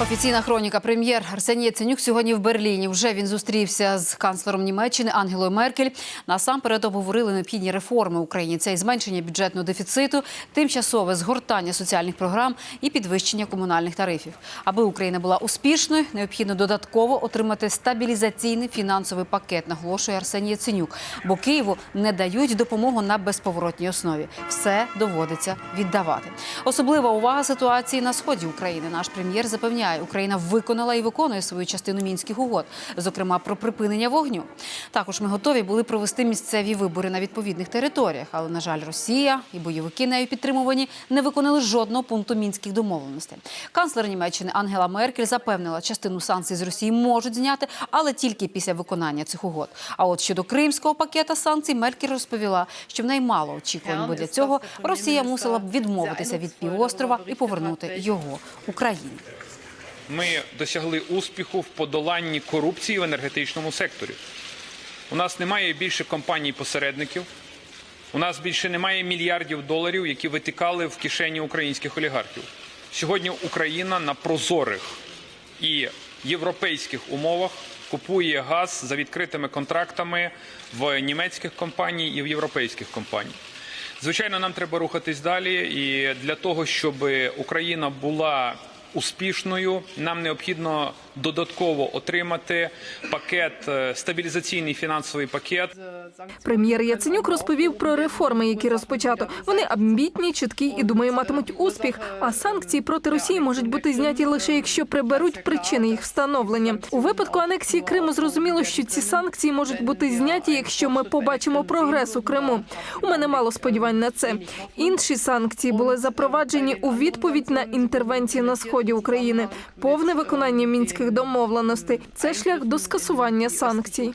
Офіційна хроніка. Прем'єр Арсеній Яценюк сьогодні в Берліні. Вже він зустрівся з канцлером Німеччини Ангелою Меркель. Насамперед обговорили необхідні реформи Україні. Це і зменшення бюджетного дефіциту, тимчасове згортання соціальних програм і підвищення комунальних тарифів. Аби Україна була успішною, необхідно додатково отримати стабілізаційний фінансовий пакет, наголошує Арсеній Яценюк. Бо Києву не дають допомогу на безповоротній основі. Все доводиться віддавати. Особлива увага ситуації на сході України. Наш прем'єр запевняє, Україна виконала і виконує свою частину мінських угод, зокрема про припинення вогню. Також ми готові були провести місцеві вибори на відповідних територіях. Але на жаль, Росія і бойовики нею підтримувані не виконали жодного пункту мінських домовленостей. Канцлер Німеччини Ангела Меркель запевнила, частину санкцій з Росії можуть зняти, але тільки після виконання цих угод. А от щодо кримського пакета санкцій, Меркель розповіла, що в неї мало очікувань, бо для цього Росія мусила б відмовитися від півострова і повернути його Україні. Ми досягли успіху в подоланні корупції в енергетичному секторі. У нас немає більше компаній-посередників. У нас більше немає мільярдів доларів, які витікали в кишені українських олігархів. Сьогодні Україна на прозорих і європейських умовах купує газ за відкритими контрактами в німецьких компаній і в європейських компаній. Звичайно, нам треба рухатись далі, і для того, щоб Україна була успішною, нам необхідно додатково отримати пакет е, стабілізаційний фінансовий пакет. Прем'єр Яценюк розповів про реформи, які розпочато. Вони амбітні, чіткі і думаю, матимуть успіх. А санкції проти Росії можуть бути зняті лише якщо приберуть причини їх встановлення. У випадку анексії Криму зрозуміло, що ці санкції можуть бути зняті, якщо ми побачимо прогрес у Криму. У мене мало сподівань на це. Інші санкції були запроваджені у відповідь на інтервенції на сході України. Повне виконання мінських домовленостей це шлях до скасування санкцій.